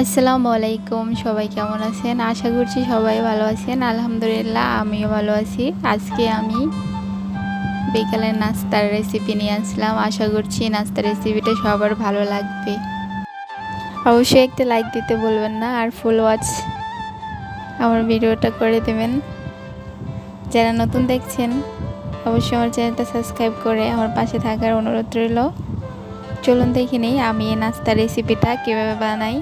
আসসালামু আলাইকুম সবাই কেমন আছেন? আশা করছি সবাই ভালো আছেন। আলহামদুলিল্লাহ, আমিও ভালো আছি। আজকে আমি বিকালের নাস্তার রেসিপি নিয়ে আসলাম। আশা করছি নাস্তার রেসিপিটা সবার ভালো লাগবে। অবশ্যই একটা লাইক দিতে বলবেন না, আর ফুল ওয়াচ আমার ভিডিওটা করে দেবেন। যারা নতুন দেখছেন, অবশ্যই আমার চ্যানেলটা সাবস্ক্রাইব করে আমার পাশে থাকার অনুরোধ রইল। চলুন দেখে আমি এই নাস্তার রেসিপিটা কীভাবে বানাই।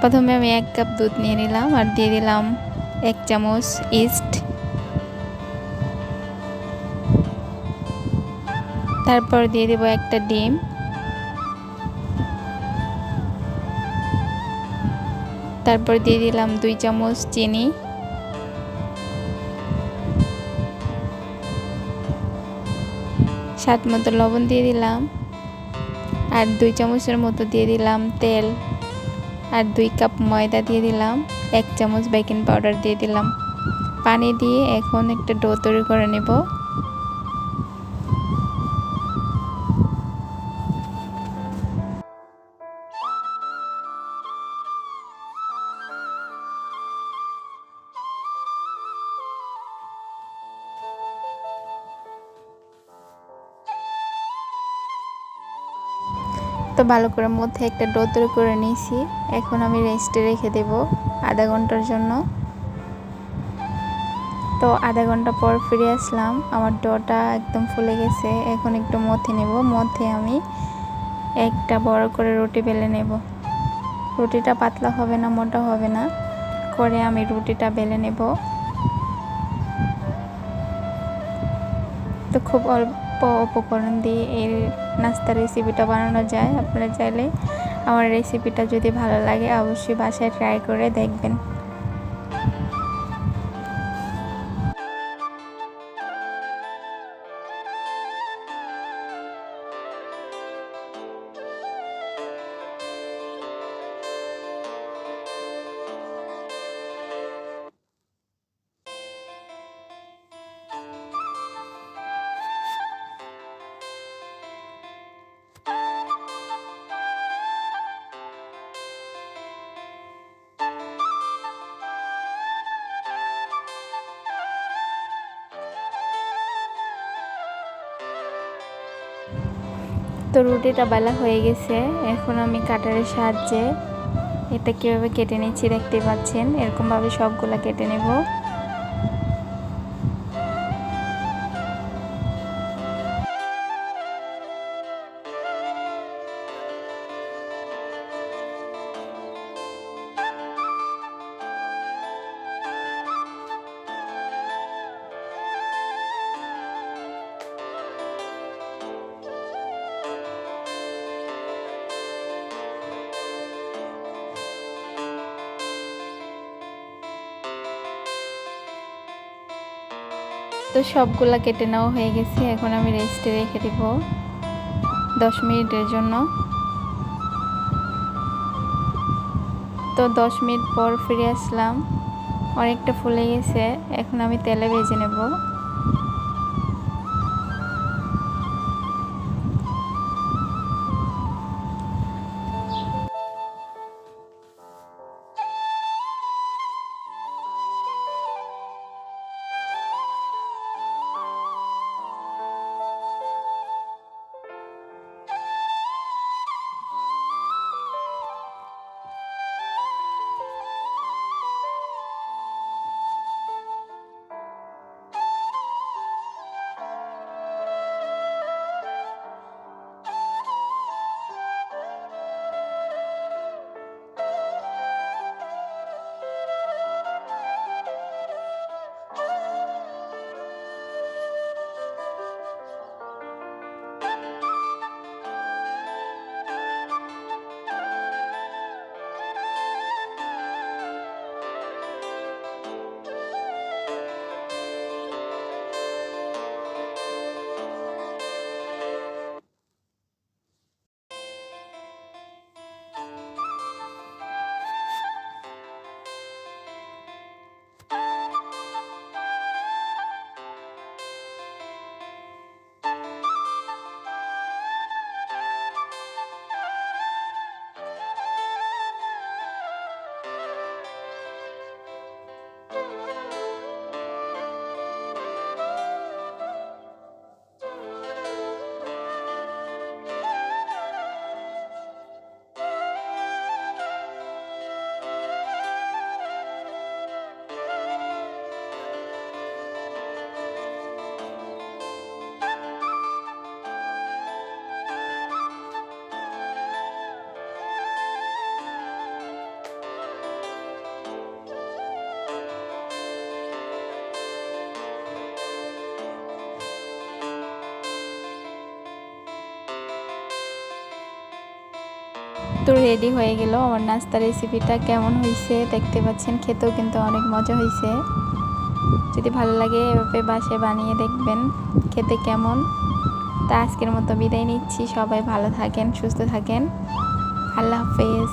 প্রথমে আমি এক কাপ দুধ নিয়ে নিলাম আর দিয়ে দিলাম এক চামচ ইস্ট। তারপর দিয়ে দেব একটা ডিম। তারপর দিয়ে দিলাম দুই চামচ চিনি। স্বাদ মতো লবণ দিয়ে দিলাম। আর দুই চামচের মতো দিয়ে দিলাম তেল। আর দুই কাপ ময়দা দিয়ে দিলাম, এক চামচ বেকিং পাউডার দিয়ে দিলাম। পানি দিয়ে এখন একটা ডো তৈরি করে নেব। তো ভালো করে মধ্যে একটা ডো তৈরি করে নিয়েছি। এখন আমি রেস্টে রেখে দেব আধা ঘণ্টার জন্য। তো আধা ঘণ্টা পর ফিরে আসলাম। আমার ডোটা একদম ফুলে গেছে। এখন একটু মথে নেব। মধ্যে আমি একটা বড় করে রুটি বেলে নেব। রুটিটা পাতলা হবে না, মোটা হবে না। করে আমি রুটিটা বেলে নেব। তো খুব অল্প উপকরণ দিয়ে এই নাস্তার রেসিপিটা বানানো যায়। আপনারা চাইলে আমার রেসিপিটা যদি ভালো লাগে, অবশ্যই বাসায় ট্রাই করে দেখবেন। তো রুটিটা বেলা হয়ে গেছে। এখন আমি কাটারের সাহায্যে এটা কীভাবে কেটে নিচ্ছি দেখতে পাচ্ছেন। এরকমভাবে সবগুলা কেটে নেব। তো সবগুলা কেটে নেওয়া হয়ে গেছে। এখন আমি রেস্টে রেখে দেব দশ মিনিটের জন্য। তো দশ মিনিট পর ফিরে আসলাম। অনেকটা ফুলে গেছে। এখন আমি তেলে ভেজে নেব। তো রেডি হয়ে গেল। আমার নাস্তা রেসিপিটা কেমন হয়েছে দেখতে পাচ্ছেন, খেতেও কিন্তু অনেক মজা হয়েছে যদি ভালো লাগে এভাবে বাসে বানিয়ে দেখবেন, খেতে কেমন। তা আজকের মতো বিদায় নিচ্ছি, সবাই ভালো থাকেন, সুস্থ থাকেন। আল্লাহ হাফেজ।